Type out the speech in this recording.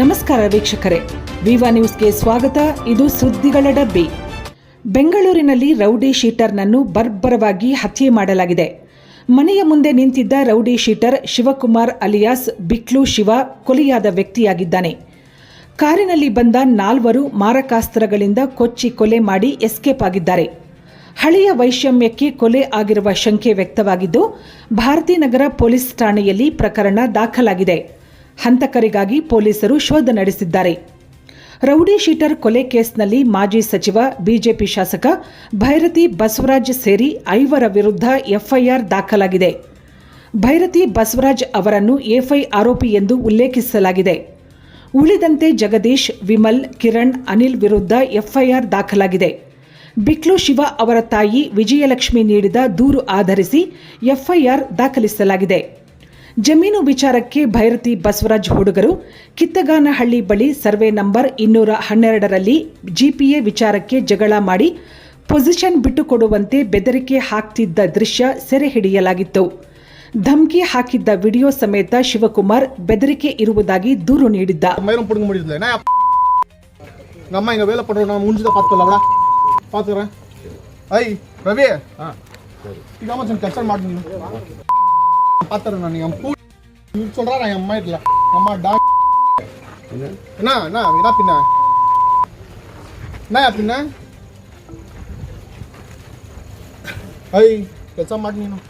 ನಮಸ್ಕಾರ ವೀಕ್ಷಕರೇ. ವಿವಾ ನ್ಯೂಸ್ಗೆ ಸ್ವಾಗತ. ಇದು ಸುದ್ದಿಗಳ ಡಬ್ಬಿ. ಬೆಂಗಳೂರಿನಲ್ಲಿ ರೌಡಿ ಶೀಟರ್ನನ್ನು ಬರ್ಬರವಾಗಿ ಹತ್ಯೆ ಮಾಡಲಾಗಿದೆ. ಮನೆಯ ಮುಂದೆ ನಿಂತಿದ್ದ rowdy sheeter Shivakumar alias Biklu Shiva ಕೊಲೆಯಾದ ವ್ಯಕ್ತಿಯಾಗಿದ್ದಾನೆ. ಕಾರಿನಲ್ಲಿ ಬಂದ ನಾಲ್ವರು ಮಾರಕಾಸ್ತ್ರಗಳಿಂದ ಕೊಚ್ಚಿ ಕೊಲೆ ಮಾಡಿ ಎಸ್ಕೇಪ್ ಆಗಿದ್ದಾರೆ. ಹಳೆಯ ವೈಷಮ್ಯಕ್ಕೆ ಕೊಲೆ ಆಗಿರುವ ಶಂಕೆ ವ್ಯಕ್ತವಾಗಿದ್ದು ಭಾರತೀನಗರ ಪೊಲೀಸ್ ಠಾಣೆಯಲ್ಲಿ ಪ್ರಕರಣ ದಾಖಲಾಗಿದೆ. ಹಂತಕರಿಗಾಗಿ ಪೊಲೀಸರು ಶೋಧ ನಡೆಸಿದ್ದಾರೆ. ರೌಡಿ ಶೀಟರ್ ಕೊಲೆ ಕೇಸ್ನಲ್ಲಿ ಮಾಜಿ ಸಚಿವ, ಬಿಜೆಪಿ ಶಾಸಕ ಭೈರತಿ ಬಸವರಾಜ್ ಸೇರಿ ಐವರ ವಿರುದ್ಧ ಎಫ್ಐಆರ್ ದಾಖಲಾಗಿದೆ. ಭೈರತಿ ಬಸವರಾಜ್ ಅವರನ್ನು ಎಫ್ಐ ಆರೋಪಿ ಎಂದು ಉಲ್ಲೇಖಿಸಲಾಗಿದೆ. ಉಳಿದಂತೆ ಜಗದೀಶ್, ವಿಮಲ್, ಕಿರಣ್, ಅನಿಲ್ ವಿರುದ್ಧ ಎಫ್ಐಆರ್ ದಾಖಲಾಗಿದೆ. ಬಿಕ್ಲು ಶಿವ ಅವರ ತಾಯಿ ವಿಜಯಲಕ್ಷ್ಮಿ ನೀಡಿದ ದೂರು ಆಧರಿಸಿ ಎಫ್ಐಆರ್ ದಾಖಲಿಸಲಾಗಿದೆ. ಜಮೀನು ವಿಚಾರಕ್ಕೆ ಭೈರತಿ ಬಸವರಾಜ್ ಹುಡುಗರು ಕಿತ್ತಗಾನಹಳ್ಳಿ ಬಳಿ ಸರ್ವೆ ನಂಬರ್ ಇನ್ನೂರ ಹನ್ನೆರಡರಲ್ಲಿ ಜಿಪಿಎ ವಿಚಾರಕ್ಕೆ ಜಗಳ ಮಾಡಿ ಪೊಸಿಷನ್ ಬಿಟ್ಟುಕೊಡುವಂತೆ ಬೆದರಿಕೆ ಹಾಕ್ತಿದ್ದ ದೃಶ್ಯ ಸೆರೆ ಹಿಡಿಯಲಾಗಿತ್ತು ಧಮ್ಕಿ ಹಾಕಿದ್ದ ವಿಡಿಯೋ ಸಮೇತ ಶಿವಕುಮಾರ್ ಬೆದರಿಕೆ ಇರುವುದಾಗಿ ದೂರು ನೀಡಿದ್ದ மயிரம் பிடுங்க முடியல என்ன எங்க அம்மா இங்க வேலை பண்றோம் நான் முடிஞ்சதை பார்த்துக்கலாம்டா பார்த்துக்கிறேன் ஐ ರವಿ ಈಗ ಅಮ್ಮ ಸ್ವಲ್ಪ ಕೆಲಸ ಮಾಡಿ ನೀನು பார்த்துறேன் நான் என் பூ இவர் சொல்கிறா நான் என் அம்மா இல்லை அம்மா டாக் என்ன என்ன என்ன பின்ன. என்ன பின்ன. ஐய் பேச மாட்டேங்கணும்